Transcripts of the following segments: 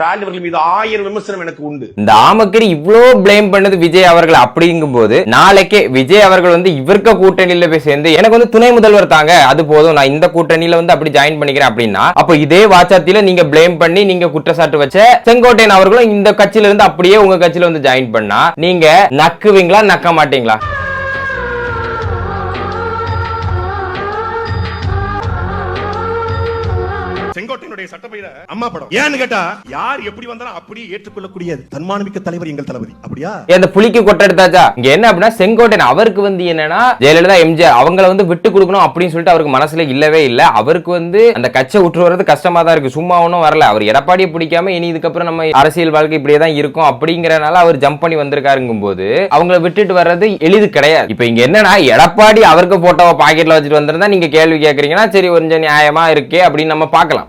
ஸ்டாலின் அவர்கள் மீது ஆயிரம் விமர்சனம் எனக்கு உண்டு. இந்த ஆமக்கரி இவ்வளோ ப்ளேம் பண்ணது விஜய் அவர்கள் அப்படிங்கும் போது நாளைக்கே விஜய் அவர்கள் வந்து இவர்க்க கூட்டணியில போய் சேர்ந்து எனக்கு வந்து துணை முதல்வர் தாங்க அது போதும் நான் இந்த கூட்டணியில வந்து அப்படி ஜாயின் பண்ணிக்கிறேன் அப்படின்னா அப்ப இதே வாச்சாத்தில நீங்க ப்ளேம் பண்ணி நீங்க குற்றச்சாட்டு வச்ச செங்கோட்டையன் அவர்களும் இந்த கட்சியில இருந்து அப்படியே உங்க கட்சியில வந்து ஜாயின் பண்ணா நீங்க நக்குவீங்களா நக்க மாட்டீங்களா அவருடைய சட்டப்பையில அம்மா படம். ஏன்னு கேட்டா யார் எப்படி வந்தாலும் அப்படியே ஏற்றுக்கொள்ளக்கூடிய தன்மானமிக்க தலைவர் எங்கள் தளபதி. அப்படியா? இந்த புலிக்கு கொட்டை எடுத்தாச்சா? இங்க என்ன அப்படின்னா செங்கோட்டையன் அவருக்கு வந்து என்னன்னா ஜெயலலிதா எம்ஜிஆர் அவங்கள வந்து விட்டு கொடுக்கணும் அப்படின்னு சொல்லிட்டு அவருக்கு மனசுல இல்லவே இல்ல. அவருக்கு வந்து அந்த கச்சை உற்று வர்றது கஷ்டமா தான் இருக்கு. சும்மா ஒன்றும் வரல. அவர் எடப்பாடியை பிடிக்காம இனி இதுக்கப்புறம் நம்ம அரசியல் வாழ்க்கை இப்படியே தான் இருக்கும். அப்படிங்கறனால அவர் ஜம்ப் பண்ணி வந்திருக்காருங்கும் போது அவங்கள விட்டுட்டு வர்றது எளிது கிடையாது. இப்ப இங்க என்னன்னா எடப்பாடி அவருக்கு போட்டோவை பாக்கெட்ல வச்சுட்டு வந்திருந்தா நீங்க கேள்வி கேட்கறீங்கன்னா சரி கொஞ்சம் நியாயமா இருக்கே அப்படின்னு நம்ம பார்க்கலாம்.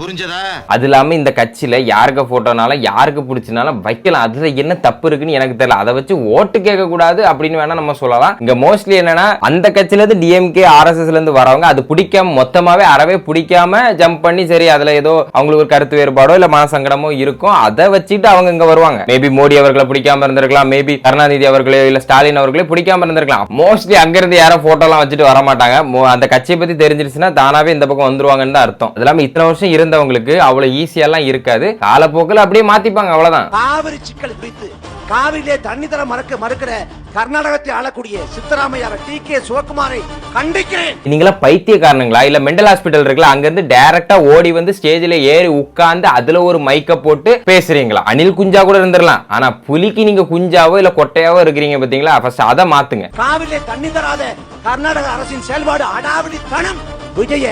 புரிஞ்சதா? அது இல்லாம இந்த கட்சியில யாருக்கு போட்டோனாலும் யாருக்கு பிடிச்சினாலும் வைக்கலாம். அதுல என்ன தப்பு இருக்குன்னு எனக்கு தெரியல. அதை வச்சு ஓட்டு கேட்க கூடாது அப்படின்னு வேணா நம்ம சொல்லலாம். இங்க மோஸ்ட்லி என்னன்னா அந்த கட்சியில இருந்து டிஎம்கே ஆர்எஸ்எஸ்ல இருந்து வரவங்க அது பிடிக்காம மொத்தமாவே அறவே பிடிக்காம ஜம்ப் பண்ணி சரி அதுல ஏதோ அவங்களுக்கு ஒரு கருத்து வேறுபாடோ இல்ல மனசங்கடமோ இருக்கும் அதை வச்சுட்டு அவங்க இங்க வருவாங்க. மேபி மோடி அவர்களை பிடிக்காம இருந்திருக்கலாம். மேபி கருணாநிதி அவர்களே இல்ல ஸ்டாலின் அவர்களே பிடிக்காம இருந்திருக்கலாம். மோஸ்ட்லி அங்க இருந்து யாரும் போட்டோ எல்லாம் வச்சுட்டு வர மாட்டாங்க அந்த கட்சியை பத்தி தெரிஞ்சிருச்சுன்னா தானாவே இந்த பக்கம் வந்துருவாங்கன்னு தான் அர்த்தம். அது இல்லாம இத்தனை வருஷம் இருந்து இருந்தவங்களுக்கு அவ்வளவு ஈஸியெல்லாம் இருக்காது. காலப்போக்கில் அப்படியே மாத்திப்பாங்க அவ்வளவுதான். காவிரி சிக்கல் குறித்து காவிரியிலே தண்ணி தர மறுக்க மறுக்கிற கர்நாடகத்தை ஆளக்கூடிய சித்தராமையார டி கே சிவகுமாரை கண்டிக்கிறேன். நீங்களா பைத்தியக்காரனுங்களா? இல்ல மெண்டல் ஹாஸ்பிட்டல் இருக்குல்ல அங்க இருந்து டைரக்டா ஓடி வந்து ஸ்டேஜ்ல ஏறி உட்கார்ந்து அதுல ஒரு மைக்க போட்டு பேசுறீங்களா? அனில் குஞ்சா கூட இருந்திரலாம். ஆனா புலிக்கு நீங்க குஞ்சாவோ இல்ல கொட்டையாவோ இருக்கிறீங்க பாத்தீங்களா? ஃபர்ஸ்ட் அதை மாத்துங்க. காவிரியிலே தண்ணி தராத கர்நாடக அரசின் செயல்பாடு அடாவடி தனம் விஜய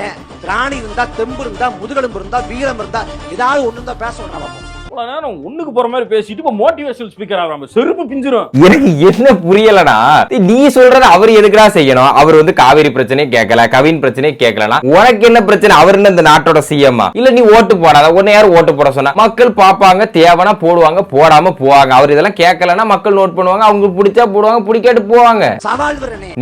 திராணி இருந்தா தெம்பு இருந்தா முதுகெலும்பு இருந்தா வீரம் இருந்தா ஏதாவது ஒன்று இருந்தா பேச விடாம இவ்வளவு நேரம் ஒண்ணுக்கு போற மாதிரி பேசிட்டு இப்ப மோட்டிவேஷனல் ஸ்பீக்கர் ஆகிறாம செருப்பு பிஞ்சிரும். எனக்கு என்ன புரியலனா நீ சொல்றத அவர் எதுக்குடா செய்யணும்? அவர் வந்து காவிரி பிரச்சனையே கேட்கல கவின் பிரச்சனையே கேட்கலனா? உனக்கு என்ன பிரச்சனை? அவர் என்ன இந்த நாட்டோட சிஎம்மா இல்ல நீ ஓட்டு போடாத. உன்னை யாரும் ஓட்டு போட சொன்னா? மக்கள் பாப்பாங்க தேவைனா போடுவாங்க போடாம போவாங்க. அவர் இதெல்லாம் கேட்கலனா மக்கள் நோட் பண்ணுவாங்க அவங்களுக்கு பிடிச்சா போடுவாங்க பிடிக்காட்டு போவாங்க.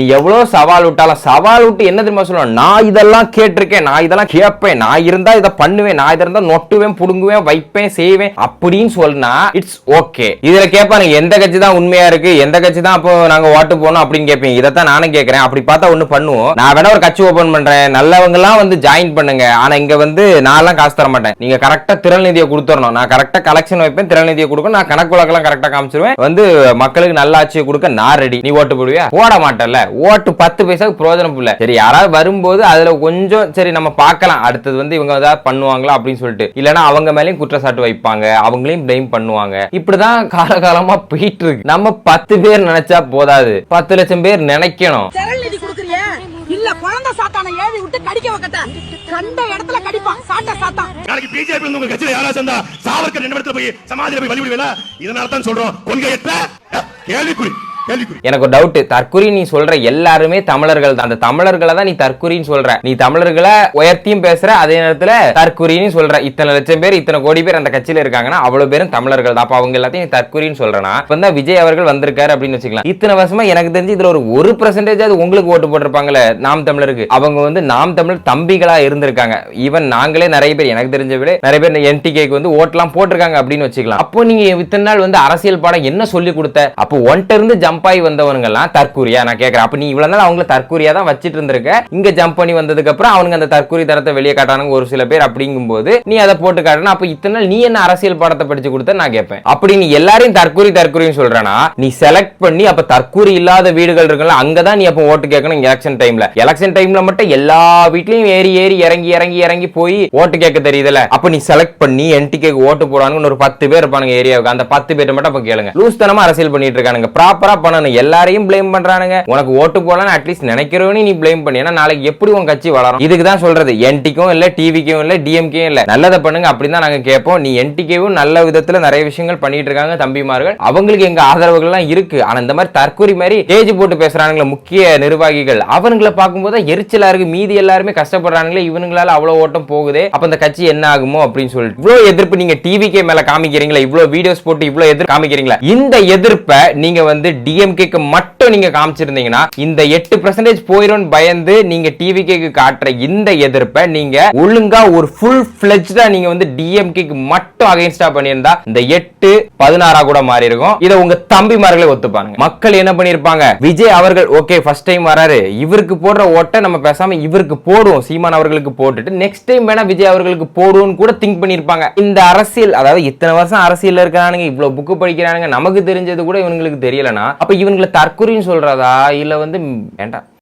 நீ எவ்வளவு சவால் விட்டாலும் சவால் விட்டு என்ன தெரியுமா சொல்லணும் நான் இதெல்லாம் கேட்டிருக்கேன் நான் இதெல்லாம் கேட்பேன். நான் இருந்தா இதை பண்ணுவேன் நான் இதை இருந்தா நொட்டுவேன் புடுங்குவேன் வைப்பேன் செய்வேன். அப்படின்னு சொன்னா இட்ஸ் ஓகே இதுல கேட்பானுங்க எந்த கட்சி தான் உண்மையா இருக்கு எந்த கட்சி தான் அப்போ நாங்க ஓட்டு போனோம் அப்படின்னு கேட்பீங்க இதைத்தான் நானும் கேட்கறேன் அப்படி பார்த்தா ஒண்ணு பண்ணுவோம். நான் வேணா ஒரு கட்சி ஓபன் பண்றேன். நல்லவங்க எல்லாம் வந்து ஜாயின் பண்ணுங்க. ஆனா இங்க வந்து நான்லாம் காசு தர மாட்டேன். நீங்க கரெக்டா திறநிதியை கொடுத்துடணும். நான் கரெக்டா கலெக்ஷன் வைப்பேன் திறநிதியை கொடுக்கும் நான் கணக்கு வழக்கெல்லாம் கரெக்டா காமிச்சிருவேன். வந்து மக்களுக்கு நல்ல ஆட்சியை கொடுக்க நான் ரெடி நீ ஓட்டு போடுவியா? போட மாட்டேன்ல. ஓட்டு பத்து பைசாக்கு பிரோஜனம் இல்ல. சரி யாராவது வரும்போது அதுல கொஞ்சம் சரி நம்ம பார்க்கலாம். அடுத்தது வந்து இவங்க ஏதாவது பண்ணுவாங்களா அப்படின்னு சொல்லிட்டு. இல்லைன்னா அவங்க மேலேயும் குற்றச்சாட்டு வைப்பாங்க. அவங்களையும் பிளேம் பண்ணுவாங்க. இப்படிதான் காலகாலமா போயிட்டு இருக்கு நம்ம பத்து பேர் நினைச்சா போதாது. பத்து லட்சம் பேர் நினைக்கணும். இல்ல குழந்தை சாத்தான ஏவி விட்டு கடிக்க வைக்கட்ட. கண்ட இடத்துல கடிப்பான். சாட்ட சாத்தான். நாளைக்கு பிஜேபி உங்க கட்சியில யாரா சேர்ந்தா சாவர்கர் நினைவிடத்துல போய் சமாதியில போய் வழிவிடுவேல இதனால தான் சொல்றோம். கொள்கையற்ற கேள்விக்குறி. எனக்கு ஒரு டவுட் தற்குறி நீ சொல்ற எல்லாருமே தமிழர்கள் தான். அந்த தமிழர்களை தான் நீ தற்குறின்னு சொல்ற. நீ தமிழர்களை உயர்த்தியும் பேசுற அதே நேரத்துல தற்குறின்னு சொல்ற. இத்தனை லட்சம் பேர் இத்தனை கோடி பேர் அந்த கட்சியில இருக்காங்கன்னா அவ்வளவு பேரும் தமிழர்கள் தான். அப்ப அவங்க எல்லாத்தையும் நீ தற்குறின்னு சொல்றனா? இப்ப தான் விஜய் அவர்கள் வந்திருக்காரு அப்படின்னு வச்சுக்கலாம். இத்தனை வருஷமா எனக்கு தெரிஞ்சு இதுல ஒரு ஒரு பர்சன்டேஜ் அது உங்களுக்கு ஓட்டு போட்டிருப்பாங்கல்ல நாம் தமிழருக்கு. அவங்க வந்து நாம் தமிழர் தம்பிகளா இருந்திருக்காங்க. ஈவன் நாங்களே நிறைய பேர் எனக்கு தெரிஞ்ச விட நிறைய பேர் என்டிகேக்கு வந்து ஓட்டெல்லாம் போட்டிருக்காங்க அப்படின்னு வச்சுக்கலாம். அப்போ நீங்க இத்தனை நாள் வந்து அரசியல் பாடம் என்ன சொல்லி கொடுத்த? அப்போ ஒன்ட்ட இருந்து ஜம்ப் ஆகி எல்லாம் தற்கூரியா? நான் கேட்கறேன் அப்ப நீ இவ்வளவு நாள் அவங்கள தற்கூரியா தான் வச்சிட்டு இருந்திருக்க இங்க ஜம்ப் பண்ணி வந்ததுக்கு அப்புறம் அவனுங்க அந்த தற்கூரி தரத்தை வெளியே காட்டானுங்க ஒரு சில பேர் அப்படிங்கும்போது நீ அதை போட்டு காட்டணும் அப்ப இத்தனை நாள் நீ என்ன அரசியல் பாடத்தை படிச்சு கொடுத்த நான் கேட்பேன். அப்படி நீ எல்லாரையும் தற்கூரி தற்கூரின்னு சொல்றனா நீ செலக்ட் பண்ணி அப்ப தற்கூரி இல்லாத வீடுகள் இருக்குல்ல அங்கதான் நீ அப்ப ஓட்டு கேட்கணும் எலெக்ஷன் டைம்ல எலெக்ஷன் டைம்ல மட்டும் எல்லா வீட்லயும் ஏறி ஏறி இறங்கி இறங்கி இறங்கி போய் ஓட்டு கேட்க தெரியுதுல அப்ப நீ செலக்ட் பண்ணி என்டிகேக்கு ஓட்டு போறானுங்க ஒரு பத்து பேர் இருப்பானுங்க ஏரியாவுக்கு. அந்த பத்து பேர் மட்டும் அப்ப கேளுங்க. லூஸ் தனமா அரசியல் பண்ணிட்டு இருக்கானுங்க. ப்ராப்பரா பண்ணணும். எல்லாரையும் ப்ளேம் பண்றானுங்க. உனக்கு ஓட்டு போலன்னு அட்லீஸ்ட் நினைக்கிறவனே நீ பிளேம் பண்ணி. ஏன்னா நாளைக்கு எப்படி உன் கட்சி வளரும்? இதுக்கு தான் சொல்றது. என்டிக்கும் இல்ல டிவிக்கும் இல்ல டிஎம்கே இல்ல. நல்லதை பண்ணுங்க அப்படின்னு தான் நாங்க கேட்போம். நீ என்டிகேவும் நல்ல விதத்துல நிறைய விஷயங்கள் பண்ணிட்டு இருக்காங்க தம்பிமார்கள். அவங்களுக்கு எங்க ஆதரவுகள் எல்லாம் இருக்கு. ஆனா இந்த மாதிரி தற்கொலை மாதிரி ஸ்டேஜ் போட்டு பேசுறானுங்களே முக்கிய நிர்வாகிகள். அவனுங்களை பார்க்கும்போது எரிச்சலா இருக்கு. மீதி எல்லாருமே கஷ்டப்படுறாங்களே இவனுங்களால அவ்வளவு ஓட்டம் போகுது. அப்ப இந்த கட்சி என்ன ஆகுமோ அப்படின்னு சொல்லிட்டு. இவ்வளவு எதிர்ப்பு நீங்க டிவிக்கே மேல காமிக்கிறீங்களா. இவ்வளவு வீடியோஸ் போட்டு இவ்வளவு எதிர்ப்பு காமிக்கிறீங்களா. இந்த எதிர்ப்பை நீங்க வந்து டிஎம்கேக்கு மட்டும் மட்டும் நீங்க காமிச்சிருந்தீங்கன்னா இந்த எட்டு பெர்சன்டேஜ் போயிடும் பயந்து நீங்க டிவிகேக்கு காட்டுற இந்த எதிர்ப்பை நீங்க ஒழுங்கா ஒரு ஃபுல் ஃபிளெஜ்டா நீங்க வந்து டிஎம்கேக்கு மட்டும் அகைன்ஸ்டா பண்ணியிருந்தா இந்த எட்டு பதினாறா கூட மாறி இருக்கும் இதை உங்க தம்பிமார்களே ஒத்துப்பாங்க மக்கள் என்ன பண்ணிருப்பாங்க விஜய் அவர்கள் ஓகே ஃபர்ஸ்ட் டைம் வராரு. இவருக்கு போடுற ஓட்டை நம்ம பேசாம இவருக்கு போடுவோம். சீமான் அவர்களுக்கு போட்டுட்டு நெக்ஸ்ட் டைம் வேணா விஜய் அவர்களுக்கு போடுவோம்னு கூட திங்க் பண்ணிருப்பாங்க இந்த அரசியல் அதாவது இத்தனை வருஷம் அரசியல் இருக்கிறானுங்க இவ்வளவு புக்கு படிக்கிறானுங்க நமக்கு தெரிஞ்சது கூட இவங்களுக்கு தெரியலனா அப்ப இவங்களை தற்கொலை தற்கொலைன்னு சொல்றதா? இல்லை வந்து வேண்டாம்